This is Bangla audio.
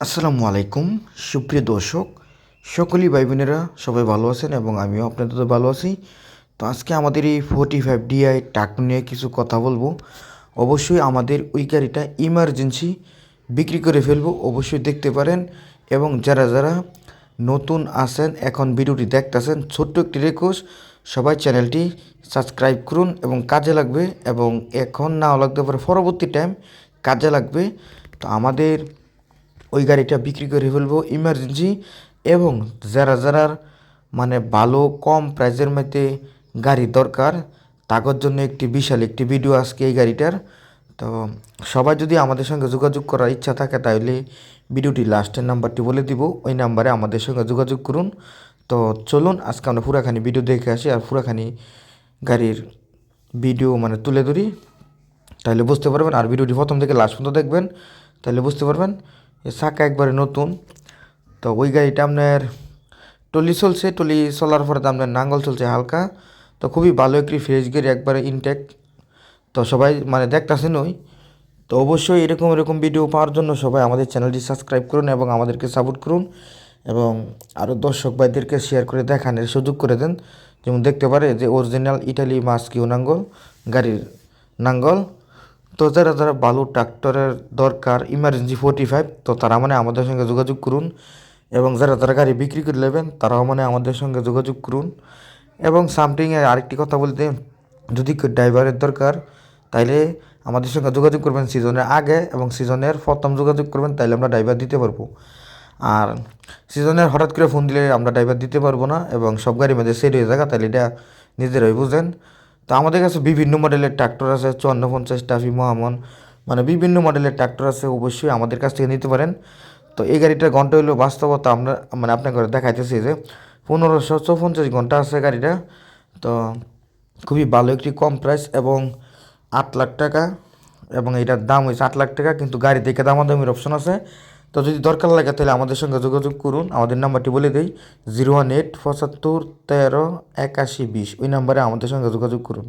আসসালামু আলাইকুম। সুপ্রিয় দর্শক, সকলেই ভাই বোনেরা সবাই ভালো আছেন এবং আমিও আপনাদের তো ভালো আছি। তো আজকে আমাদের এই ফোর্টি ফাইভ ডিআই ট্রাক্টর নিয়ে কিছু কথা বলব। অবশ্যই আমাদের ওই গাড়িটা ইমার্জেন্সি বিক্রি করে ফেলব, অবশ্যই দেখতে পারেন। এবং যারা যারা নতুন আছেন, এখন ভিডিওটি দেখতেছেন, ছোট্ট একটি রিকোয়েস্ট সবাই চ্যানেলটি সাবস্ক্রাইব করুন এবং কাজে লাগবে এবং এখন নাও লাগতে পারে পরবর্তী টাইম কাজে লাগবে। তো আমাদের ওই গাড়িটা বিক্রি করে ফেলব ইমার্জেন্সি এবং যারা যারা মানে ভালো কম প্রাইসের মধ্যে গাড়ি দরকার, তাদের জন্য একটি বিশাল একটি ভিডিও আজকে এই গাড়িটার। তো সবাই যদি আমাদের সঙ্গে যোগাযোগ করার ইচ্ছা থাকে, তাহলে ভিডিওটি লাস্টের নাম্বারটি বলে দিব, ওই নাম্বারে আমাদের সঙ্গে যোগাযোগ করুন। তো চলুন, আজকে আমরা পুরাখানি ভিডিও দেখে আসি, আর পুরাখানি গাড়ির ভিডিও মানে তুলে ধরি। তাহলে বুঝতে পারবেন, আর ভিডিওটি প্রথম থেকে লাস্ট পর্যন্ত দেখবেন। তাহলে বুঝতে পারবেন এ চাকা একবারে নতুন। তো ওই গাড়িটা আপনার টলি চলছে, টলি চলার পরে তো আপনার নাঙ্গল চলছে হালকা। তো খুবই ভালো একটি ফ্রেশ গাড়ি একবারে ইনটেক তো সবাই মানে দেখতেছেন ওই। তো অবশ্যই এরকম এরকম ভিডিও পাওয়ার জন্য সবাই আমাদের চ্যানেলটি সাবস্ক্রাইব করুন এবং আমাদেরকে সাপোর্ট করুন। এবং আরও দর্শক ভাইদেরকে শেয়ার করে দেখানোর সুযোগ করে দেন। যেমন দেখতে পারে যে অরিজিনাল ইটালি মাস্কিউ নাঙ্গল, গাড়ির নাঙ্গল। তো যারা যারা বালু ট্রাক্টরের দরকার ইমার্জেন্সি ফোর্টি ফাইভ তো তারা মানে আমাদের সঙ্গে যোগাযোগ করুন এবং যারা যারা গাড়ি বিক্রি করে নেবেন, তারাও মানে আমাদের সঙ্গে যোগাযোগ করুন। এবং সামথিংয়ে আরেকটি কথা বলতে, যদি ড্রাইভারের দরকার, তাইলে আমাদের সঙ্গে যোগাযোগ করবেন সিজনের আগে এবং সিজনের প্রথম যোগাযোগ করবেন, তাইলে আমরা ড্রাইভার দিতে পারব। আর সিজনের হঠাৎ করে ফোন দিলে আমরা ড্রাইভার দিতে পারব না এবং সব গাড়ির মধ্যে সেট হয়ে থাকা তাহলে এটা নিজেরাই বুঝেন। তো আমাদের কাছে বিভিন্ন মডেলের ট্রাক্টর আছে, চুয়ান্ন পঞ্চাশ টাফি মহামন মানে বিভিন্ন মডেলের ট্রাক্টর আছে, অবশ্যই আমাদের কাছ থেকে নিতে পারেন। তো এই গাড়িটার ঘণ্টা হলো বাস্তবতা আমরা মানে আপনাকে দেখাইতেছি যে পনেরোশো চৌপঞ্চাশ ঘণ্টা আছে গাড়িটা। তো খুবই ভালো একটি কম প্রাইস এবং আট লাখ টাকা, এবং এটার দাম হয়েছে আট লাখ টাকা, কিন্তু গাড়ি দেখে দাম দামাদামির অপশন আছে। তো যদি দরকার লাগে তাহলে আমাদের সঙ্গে যোগাযোগ করুন। আমাদের নাম্বারটি বলে দিই, জিরো ওয়ান এইট পঁচাত্তর তেরো একাশি বিশ। ওই নাম্বারে আমাদের সঙ্গে যোগাযোগ করুন।